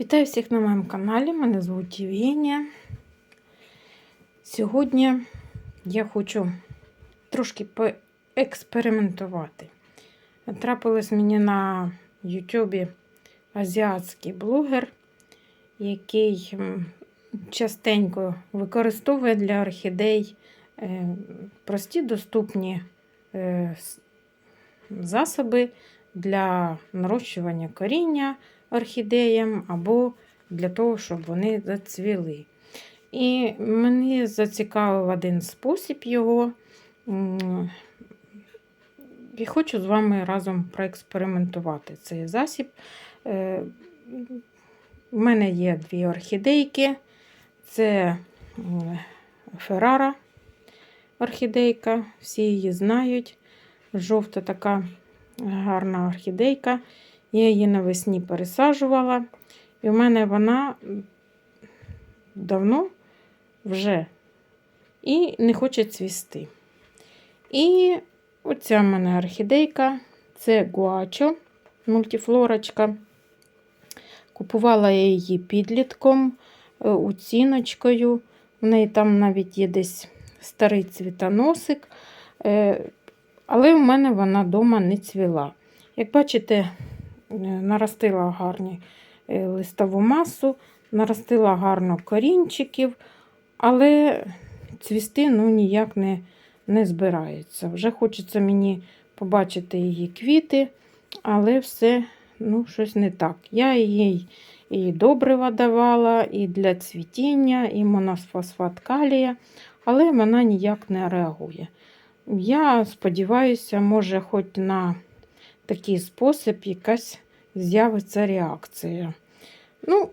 Вітаю всіх на моєму каналі. Мене звуть Євгенія. Сьогодні я хочу трошки поекспериментувати. Трапилось мені на Ютубі азіатський блогер, який частенько використовує для орхідей е, прості доступні е, засоби для нарощування коріння орхідеям або для того, щоб вони зацвіли. І мені зацікавив один спосіб його. І хочу з вами разом проекспериментувати цей засіб. Е, У мене є дві орхідейки. Це Феррара орхідейка, всі її знають. Жовта така гарна орхідейка. Я її навесні пересаджувала. І в мене вона давно вже і не хоче цвісти. І оця в мене орхідейка це гуачо, мультифлорочка. Купувала я її підлітком, е, оціночкою. В неї там навіть є десь старий цвітоносик. Е, Але в мене вона вдома не цвіла. Як бачите, наростила гарні е, листову масу, наростила гарно корінчиків, але цвісти ну, ніяк не, не збирається. Вже хочеться мені побачити її квіти, але все ну, щось не так. Я їй і добрива давала, і для цвітіння, і моносфосфат калія, але вона ніяк не реагує. Я сподіваюся, може, хоч на такий спосіб якась з'явиться реакція. Ну,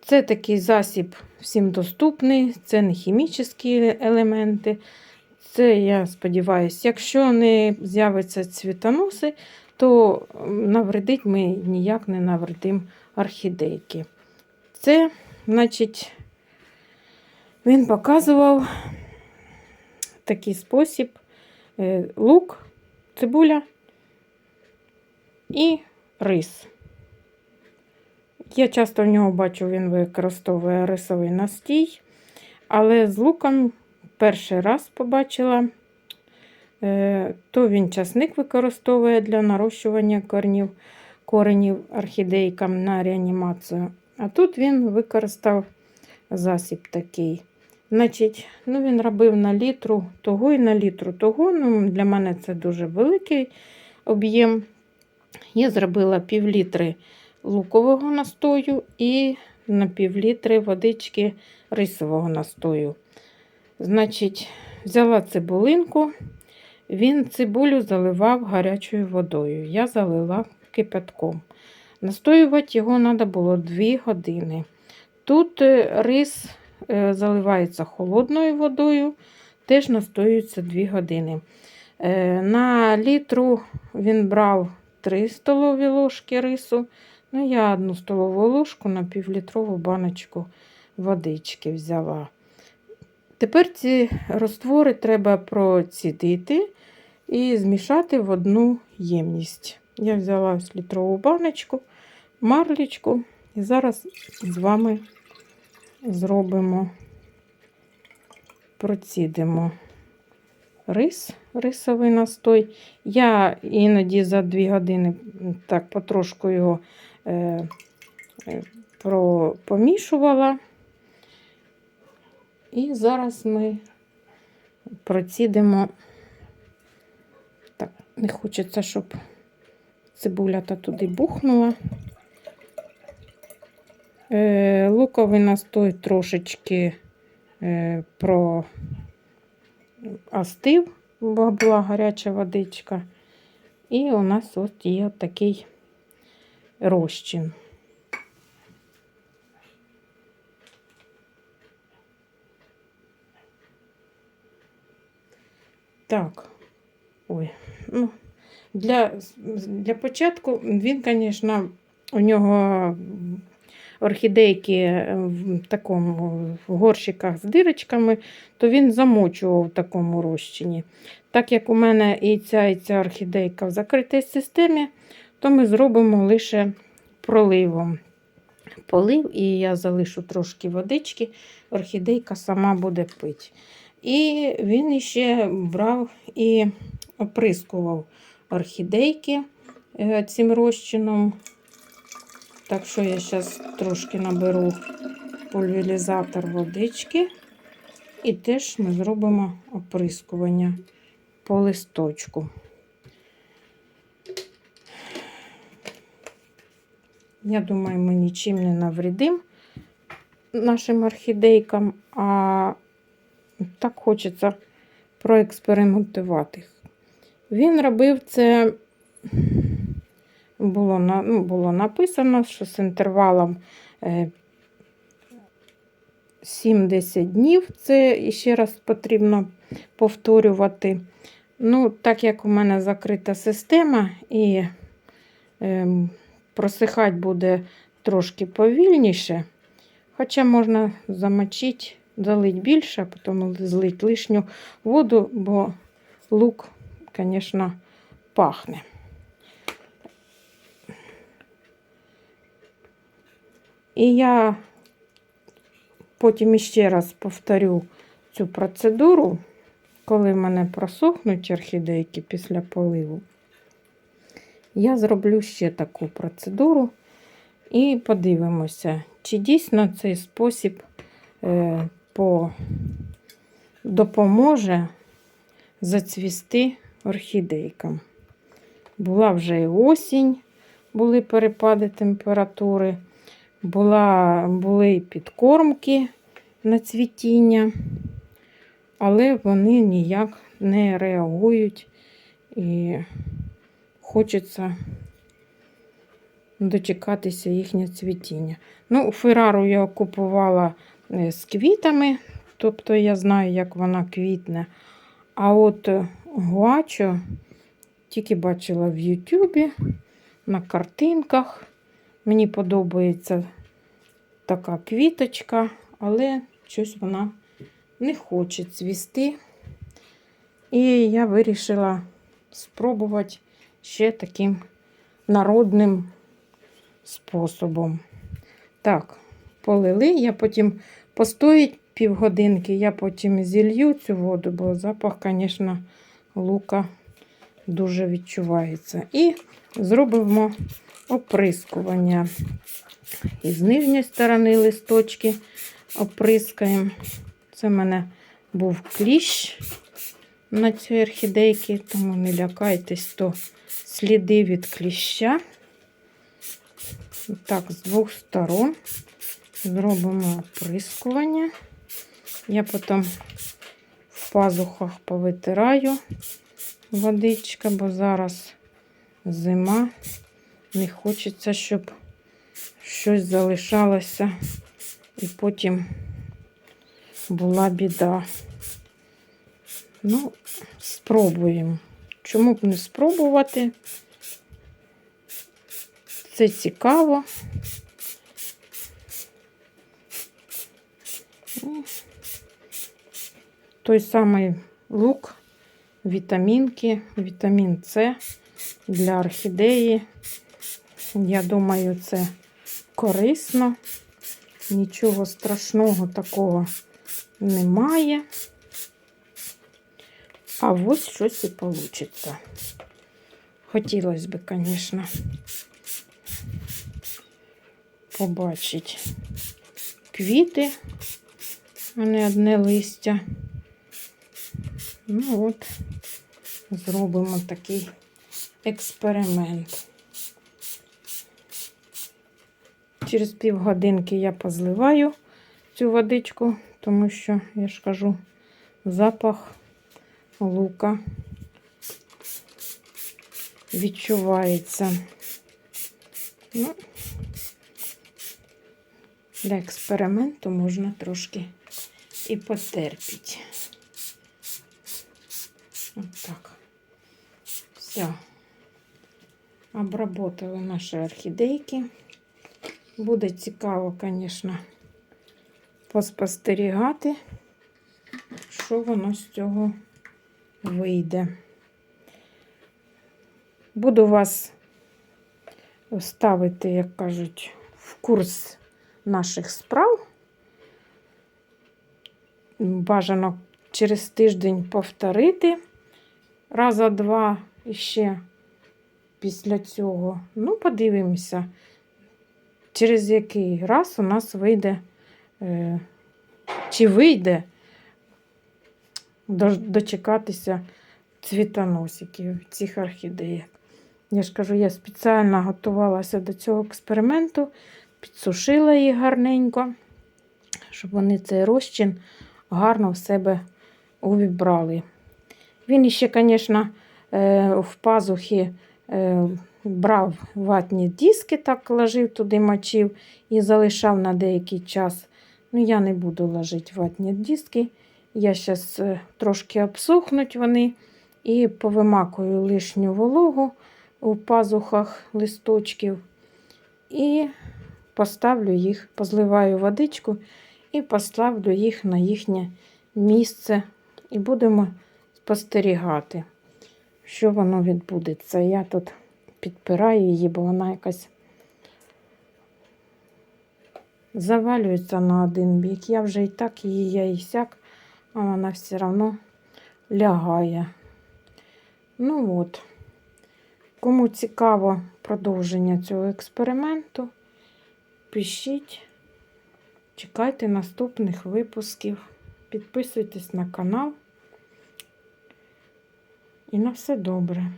це такий засіб всім доступний, це не хімічні елементи. Це, я сподіваюся, якщо не з'явиться цвітоноси, то навредить ми ніяк не навредимо орхідейки. Це, значить, він показував такий спосіб: е, лук, цибуля і рис. Я часто в нього бачу, він використовує рисовий настій, але з луком перший раз побачила, е, то він часник використовує для нарощування корнів, коренів орхідейкам на реанімацію. А тут він використав засіб такий. Значить, ну він робив на літру того і на літру того. Ну, Для мене це дуже великий об'єм. Я зробила пів літри лукового настою і на пів літри водички рисового настою. Значить, взяла цибулинку, він цибулю заливав гарячою водою. Я залила кипятком. Настоювати його треба було 2 години. Тут е, рис заливається холодною водою, теж настоюється 2 години. Е, На літру він брав 3 столові ложки рису. Ну, я одну столову ложку на півлітрову баночку водички взяла. Тепер ці роствори треба процідити і змішати в одну ємність. Я взяла ось літрову баночку, марлічку, і зараз з вами зробимо, процідимо рис, рисовий настой. Я іноді за 2 години так потрошку його е, е, про, помішувала. І зараз ми процідимо. Так, не хочеться, щоб цибуля та туди бухнула. Е, луковий настой трошечки е, про остив, бо була гаряча водичка. І у нас от є такий розчин. Так, ой, ну, для, для початку він, звісно, у нього орхідейки в такому в горщиках з дирочками, то він замочував в такому розчині. Так як у мене і ця і ця орхідейка в закритій системі, то ми зробимо лише проливом полив, і я залишу трошки водички, орхідейка сама буде пити. І він іще брав і оприскував орхідейки е, цим розчином. Так що я зараз трошки наберу пульверізатор водички. І теж ми зробимо оприскування по листочку. Я думаю, ми нічим не навредимо нашим орхідейкам, а так хочеться проекспериментувати. Він робив це, було, ну, було написано, що з інтервалом е, 7-10 днів. Це ще раз потрібно повторювати. Ну, так як у мене закрита система і ем, просихати буде трошки повільніше. Хоча можна замочити, залити більше, а потім злити лишню воду, бо лук, звісно, пахне. І я потім іще раз повторю цю процедуру, коли в мене просохнуть орхідейки після поливу. Я зроблю ще таку процедуру і подивимося, чи дійсно цей спосіб е, по, допоможе зацвісти орхідейкам. Була вже і осінь, були перепади температури, була, були підкормки на цвітіння, але вони ніяк не реагують і хочеться дочекатися їхнє цвітіння. Ну, ферару я купувала е, з квітами, тобто я знаю, як вона квітне. А от е, гуачо тільки бачила в Ютубі на картинках. Мені подобається така квіточка, але щось вона не хоче цвісти. І я вирішила спробувати ще таким народним способом. Так, полили, я потім постоїть півгодинки, я потім зілью цю воду, бо запах, звісно, лука дуже відчувається. І зробимо оприскування. І з нижньої сторони листочки оприскаємо. Це в мене був кліщ на цій орхідейці, тому не лякайтесь, то сліди від кліща. Так, з двох сторон зробимо оприскування. Я потім в пазухах повитираю водичка, бо зараз зима. Не хочеться, щоб щось залишалося і потім була біда. Ну, спробуємо. Чому б не спробувати? Це цікаво. Ну, Той самий лук, вітамінки, вітамін С для орхідеї. Я думаю, це корисно. Нічого страшного такого немає. А ось щось і вийде. Хотілося б, звісно, побачити квіти, а не одне листя. Ну от, зробимо такий експеримент. Через півгодинки я позливаю цю водичку, тому що, я ж кажу, запах лука відчувається. Ну, для експерименту можна трошки і потерпіти. От так. Все. Обработали наші орхідейки. Буде цікаво, звісно, поспостерігати, що воно з цього вийде. Буду вас ставити, як кажуть, в курс наших справ. Бажано через тиждень повторити раза два іще після цього. Ну, подивимося, через який раз у нас вийде, е, чи вийде дочекатися цвітоносиків цих орхідеїв. Я ж кажу, я спеціально готувалася до цього експерименту, підсушила їх гарненько, щоб вони цей розчин гарно в себе увібрали. Він іще, звісно, е, в пазухи брав ватні диски, так ложив туди, мочив і залишав на деякий час. Ну, я не буду ложити ватні диски. Я зараз трошки обсохнуть вони і повимакую лишню вологу у пазухах листочків. І поставлю їх, позливаю водичку і поставлю їх на їхнє місце. І будемо спостерігати, що воно відбудеться. Я тут підпираю її, бо вона якась завалюється на один бік. Я вже і так її я і сяк, а вона все одно лягає. Ну от, кому цікаво продовження цього експерименту, пишіть, чекайте наступних випусків, підписуйтесь на канал. І на все добре.